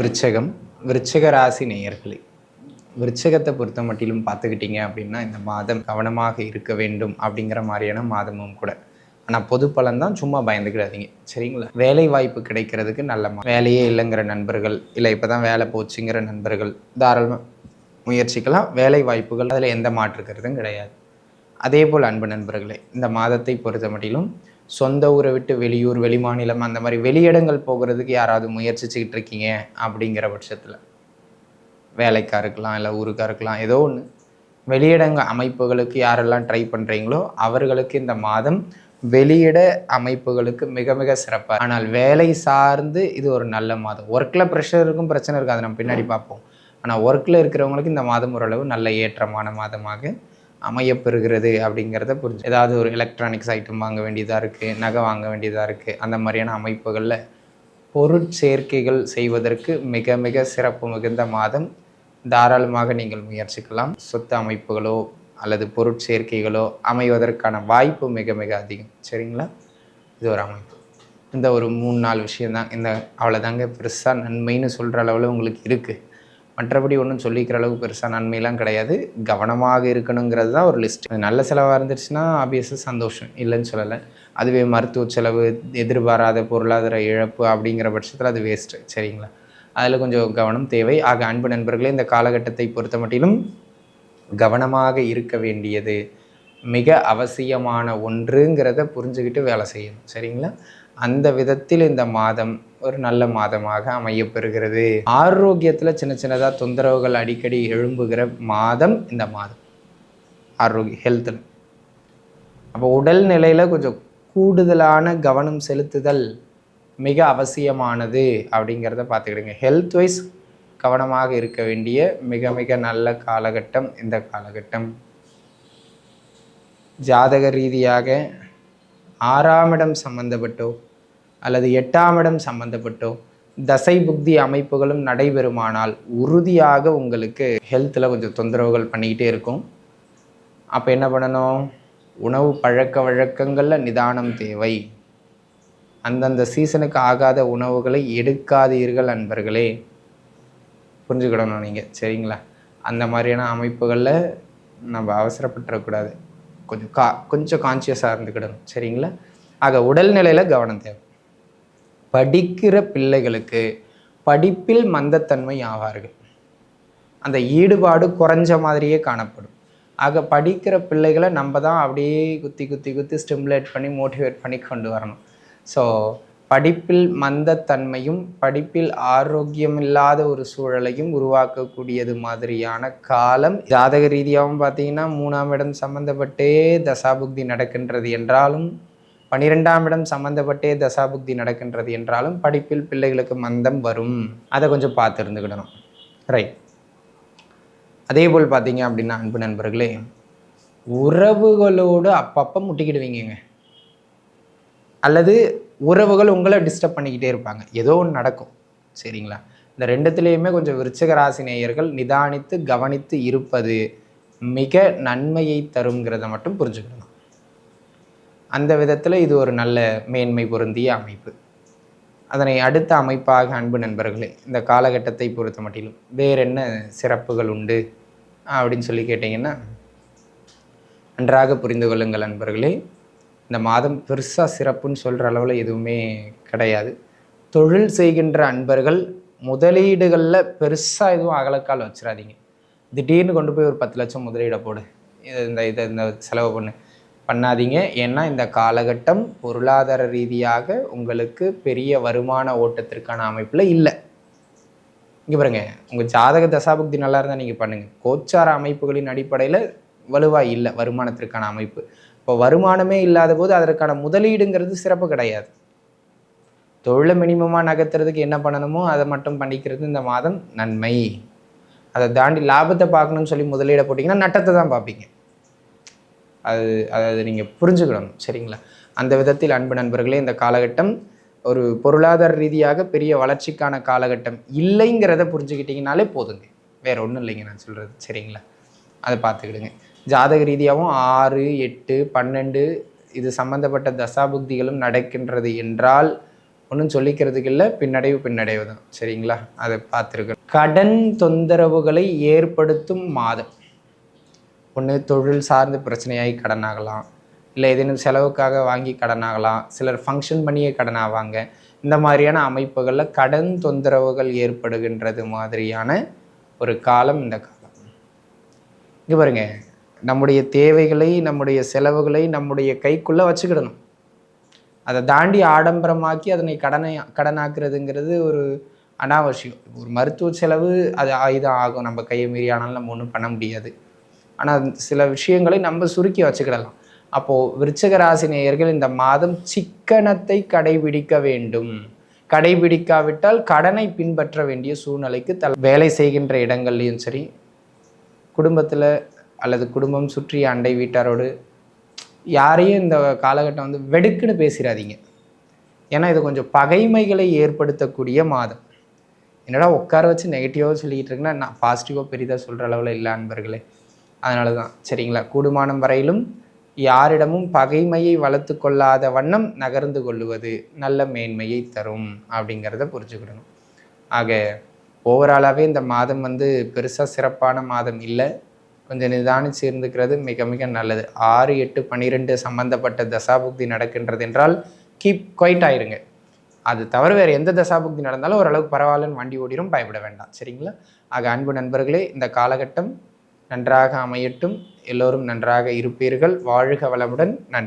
விருச்சகம் விருச்சக ராசி நேயர்களே விருச்சகத்தை பொறுத்த மட்டிலும் பார்த்துக்கிட்டிங்க அப்படின்னா இந்த மாதம் கவனமாக இருக்க வேண்டும் அப்படிங்கிற மாதிரியான மாதமும் கூட. ஆனால் பொது பலன் தான் சும்மா பயந்துக்கிடாதீங்க. சரிங்களா? வேலை வாய்ப்பு கிடைக்கிறதுக்கு நல்ல வேலையே இல்லைங்கிற நண்பர்கள் இல்லை இப்போ தான் வேலை போச்சுங்கிற நண்பர்கள் தாராளமாக முயற்சிக்கலாம். வேலை வாய்ப்புகள் அதில் எந்த மாற்று கிடையாது. அதே போல் அன்பு நண்பர்களே இந்த மாதத்தை பொறுத்த மட்டிலும் சொந்த ஊரை விட்டு வெளியூர் வெளிமாநிலம் அந்த மாதிரி வெளியிடங்கள் போகிறதுக்கு யாராவது முயற்சிச்சுக்கிட்டு இருக்கீங்க அப்படிங்கிற பட்சத்தில்? வேலைக்கா இருக்கலாம் இல்லை ஊருக்கா இருக்கலாம் ஏதோ ஒன்று வெளியிடங்க அமைப்புகளுக்கு யாரெல்லாம் ட்ரை பண்ணுறீங்களோ அவர்களுக்கு இந்த மாதம் வெளியிட அமைப்புகளுக்கு மிக மிக சிறப்பாக ஆனால் வேலை சார்ந்து இது ஒரு நல்ல மாதம். ஒர்க்கில் ப்ரெஷர் இருக்கும் பிரச்சனை இருக்காது. நம்ம பின்னாடி பார்ப்போம். ஆனால் ஒர்க்கில் இருக்கிறவங்களுக்கு இந்த மாதம் ஓரளவு நல்ல ஏற்றமான மாதமாக அமையப்பெறுகிறது அப்படிங்கிறத புரிஞ்சு ஏதாவது ஒரு எலக்ட்ரானிக்ஸ் ஐட்டம் வாங்க வேண்டியதாக இருக்குது நகை வாங்க வேண்டியதாக இருக்குது அந்த மாதிரியான அமைப்புகளில் பொருட்சேர்க்கைகள் செய்வதற்கு மிக மிக சிறப்பு மிகுந்த மாதம். தாராளமாக நீங்கள் முயற்சிக்கலாம். சொத்து அமைப்புகளோ அல்லது பொருட்சேர்க்கைகளோ அமைவதற்கான வாய்ப்பு மிக மிக அதிகம். சரிங்களா? இது ஒரு அமைப்பு. இந்த ஒரு மூணு நாலு விஷயந்தான் இந்த அவ்வளோதாங்க பெருசாக நன்மைன்னு சொல்கிற அளவில் உங்களுக்கு இருக்குது மற்றபடி ஒன்றும் சொல்லிக்கிற அளவுக்கு பெருசாக நன்மைலாம் கிடையாது. கவனமாக இருக்கணுங்கிறது தான் ஒரு லிஸ்ட் நல்ல செலவாக இருந்துச்சுன்னா ஆப்வியஸாக சந்தோஷம். இல்லைன்னு சொல்லலை. அதுவே மருத்துவ செலவு எதிர்பாராத பொருளாதார இழப்பு அப்படிங்கிற பட்சத்தில் அது வேஸ்ட்டு சரிங்களா? அதில் கொஞ்சம் கவனம் தேவை. ஆக அன்பு நண்பர்களே இந்த காலகட்டத்தை பொறுத்த மட்டிலும் கவனமாக இருக்க வேண்டியது மிக அவசியமான ஒன்றுங்கிறத புரிஞ்சுக்கிட்டு வேலை செய்யணும். சரிங்களா? அந்த விதத்தில் இந்த மாதம் ஒரு நல்ல மாதமாக அமையப்பெறுகிறது. ஆரோக்கியத்தில் சின்ன சின்னதாக தொந்தரவுகள் அடிக்கடி எழும்புகிற மாதம் இந்த மாதம். ஆரோக்கிய ஹெல்த்தில் அப்போ உடல் நிலையில் கொஞ்சம் கூடுதலான கவனம் செலுத்துதல் மிக அவசியமானது அப்படிங்கிறத பார்த்துக்கிடுங்க. ஹெல்த் வைஸ் கவனமாக இருக்க வேண்டிய மிக மிக நல்ல காலகட்டம் இந்த காலகட்டம். ஜாதக ரீதியாக ஆறாம் இடம் சம்பந்தப்பட்டோ அல்லது எட்டாம் இடம் சம்பந்தப்பட்டோ தசை புக்தி அமைப்புகளும் நடைபெறுமானால் உறுதியாக உங்களுக்கு ஹெல்த்தில் கொஞ்சம் தொந்தரவுகள் பண்ணிக்கிட்டே இருக்கும். அப்போ என்ன பண்ணணும்? உணவு பழக்க வழக்கங்களில் நிதானம் தேவை. அந்தந்த சீசனுக்கு ஆகாத உணவுகளை எடுக்காதீர்கள் அன்பர்களே புரிஞ்சுக்கிடணும் நீங்கள் சரிங்களா? அந்த மாதிரியான அமைப்புகளில் நம்ம அவசரப்பட்டுறக்கூடாது. கொஞ்சம் கா கொஞ்சம் கான்சியஸாக இருந்துக்கிடணும். சரிங்களா? ஆக உடல்நிலையில் கவனம் தேவை. படிக்கிற பிள்ளைகளுக்கு படிப்பில் மந்தத்தன்மை ஆவார்கள். அந்த ஈடுபாடு குறைஞ்ச மாதிரியே காணப்படும். ஆக படிக்கிற பிள்ளைகளை நம்ம தான் அப்படியே குத்தி குத்தி குத்தி ஸ்டிமுலேட் பண்ணி மோட்டிவேட் பண்ணி கொண்டு வரணும். ஸோ படிப்பில் மந்தத்தன்மையும் படிப்பில் ஆரோக்கியமில்லாத ஒரு சூழலையும் உருவாக்கக்கூடியது மாதிரியான காலம். ஜாதக ரீதியாகவும் பார்த்தீங்கன்னா மூணாம் இடம் சம்மந்தப்பட்டே தசாபுக்தி நடக்கின்றது என்றாலும் பன்னிரெண்டாம் இடம் சம்மந்தப்பட்டே தசாபுக்தி நடக்கின்றது என்றாலும் படிப்பில் பிள்ளைகளுக்கு மந்தம் வரும். அதை கொஞ்சம் பார்த்து இருந்துக்கிடணும். ரைட் அதே போல் பார்த்தீங்க அப்படின்னா அன்பு நண்பர்களே உறவுகளோடு அப்பப்போ முட்டிக்கிடுவீங்க அல்லது உறவுகள் உங்களை டிஸ்டர்ப் பண்ணிக்கிட்டே இருப்பாங்க. ஏதோ ஒன்று நடக்கும். சரிங்களா? இந்த ரெண்டுத்துலேயுமே கொஞ்சம் விருச்சக ராசி நேயர்கள் நிதானித்து கவனித்து இருப்பது மிக நன்மையை தருங்கிறத மட்டும் புரிஞ்சுக்கணும். அந்த விதத்தில் இது ஒரு நல்ல மேன்மை பொருந்திய அமைப்பு. அதனை அடுத்த அமைப்பாக அன்பு நண்பர்களே இந்த காலகட்டத்தை பொறுத்த மட்டிலும் வேற என்ன சிறப்புகள் உண்டு அப்படின்னு சொல்லி கேட்டிங்கன்னா நன்றாக புரிந்து கொள்ளுங்கள் நண்பர்களே. இந்த மாதம் பெருசாக சிறப்புன்னு சொல்கிற அளவில் எதுவுமே கிடையாது. தொழில் செய்கின்ற அன்பர்கள் முதலீடுகளில் பெருசாக எதுவும் அகலக்கால் வச்சிடாதீங்க திடீர்னு கொண்டு போய் ஒரு பத்து லட்சம் முதலீடை போடு. இது இந்த இதை இந்த செலவு பண்ணு. பண்ணாதீங்க. ஏன்னா இந்த காலகட்டம் பொருளாதார ரீதியாக உங்களுக்கு பெரிய வருமான ஓட்டத்திற்கான அமைப்பில் இல்லை. இங்கே பாருங்க. உங்கள் ஜாதக தசாபக்தி நல்லா இருந்தால் நீங்கள் பண்ணுங்கள் கோச்சார அமைப்புகளின் அடிப்படையில் வலுவாக இல்லை வருமானத்திற்கான அமைப்பு. இப்போ வருமானமே இல்லாத போது அதற்கான முதலீடுங்கிறது சிறப்பு கிடையாது. தொழிலை மினிமமாக நகர்த்துறதுக்கு என்ன பண்ணணுமோ அதை மட்டும் பண்ணிக்கிறது இந்த மாதம் நன்மை. அதை தாண்டி லாபத்தை பார்க்கணும்னு சொல்லி முதலீடை போட்டிங்கன்னா நட்டத்தை தான் பார்ப்பீங்க. அது அதாவது நீங்கள் புரிஞ்சுக்கணும் சரிங்களா? அந்த விதத்தில் அன்பு நண்பர்களே இந்த காலகட்டம் ஒரு பொருளாதார ரீதியாக பெரிய வளர்ச்சிக்கான காலகட்டம் இல்லைங்கிறத புரிஞ்சுக்கிட்டிங்கனாலே போதுங்க. வேற ஒன்றும் இல்லைங்க நான் சொல்கிறது சரிங்களா? அதை பார்த்துக்கிடுங்க. ஜாதக ரீதியாகவும் ஆறு எட்டு பன்னெண்டு இது சம்பந்தப்பட்ட தசாபுக்திகளும் நடக்கின்றது என்றால் ஒன்றும் சொல்லிக்கிறதுக்கு இல்லை பின்னடைவு பின்னடைவு தான் சரிங்களா? அதை பார்த்துருக்கணும். கடன் தொந்தரவுகளை ஏற்படுத்தும் மாதம். ஒன்று தொழில் சார்ந்த பிரச்சனையாகி கடன் ஆகலாம் இல்லை ஏதேனும் செலவுக்காக வாங்கி கடன் ஆகலாம் சிலர் ஃபங்க்ஷன் பண்ணியே கடன் ஆவாங்க இந்த மாதிரியான அமைப்புகளில் கடன் தொந்தரவுகள் ஏற்படுகின்றது மாதிரியான ஒரு காலம் இந்த காலம். இங்கே பாருங்க. நம்முடைய தேவைகளை நம்முடைய செலவுகளை நம்முடைய கைக்குள்ளே வச்சுக்கிடணும். அதை தாண்டி ஆடம்பரமாக்கி அதனை கடனை கடனாக்குறதுங்கிறது ஒரு அனாவசியம். ஒரு மருத்துவ செலவு அது ஆயுதம் ஆகும். நம்ம கையை மீறி ஆனாலும் நம்ம ஒன்றும் பண்ண முடியாது. ஆனால் சில விஷயங்களை நம்ம சுருக்கி வச்சுக்கிடலாம். அப்போது விருச்சக நேயர்கள் இந்த மாதம் சிக்கனத்தை கடைபிடிக்க வேண்டும். கடைபிடிக்காவிட்டால் கடனை பின்பற்ற வேண்டிய சூழ்நிலைக்கு தல் வேலை செய்கின்ற இடங்கள்லையும் சரி குடும்பத்தில் அல்லது குடும்பம் சுற்றி அண்டை வீட்டாரோடு யாரையும் இந்த காலகட்டம் வந்து வெடுக்குன்னு பேசிடாதீங்க ஏன்னா இது கொஞ்சம் பகைமைகளை ஏற்படுத்தக்கூடிய மாதம். என்னடா உட்கார வச்சு நெகட்டிவாக சொல்லிக்கிட்டு இருக்குன்னா நான் பாசிட்டிவாக பெரிதாக சொல்கிற அளவில் இல்லை அன்பர்களே. அதனால தான் சரிங்களா? கூடுமானம் வரையிலும் யாரிடமும் பகைமையை வளர்த்து கொள்ளாத வண்ணம் நகர்ந்து கொள்ளுவது நல்ல மேன்மையை தரும் அப்படிங்கிறத புரிஞ்சுக்கிடணும். ஆக ஓவராலாகவே இந்த மாதம் வந்து பெருசாக சிறப்பான மாதம் இல்லை. கொஞ்சம் நிதானிச்சு இருந்துக்கிறது மிக மிக நல்லது. ஆறு எட்டு பன்னிரெண்டு சம்பந்தப்பட்ட தசாபுக்தி நடக்கின்றது என்றால் கீப் குவைட் ஆயிருங்க. அது தவிர வேறு எந்த தசாபுக்தி நடந்தாலும் ஓரளவுக்கு பரவாயில்லன்னு வண்டி ஓடிடும் பயப்பட வேண்டாம். சரிங்களா? ஆக அன்பு நண்பர்களே இந்த காலகட்டம் நன்றாக அமையட்டும். எல்லோரும் நன்றாக இருப்பீர்கள். வாழ்க வளமுடன். நன்றி.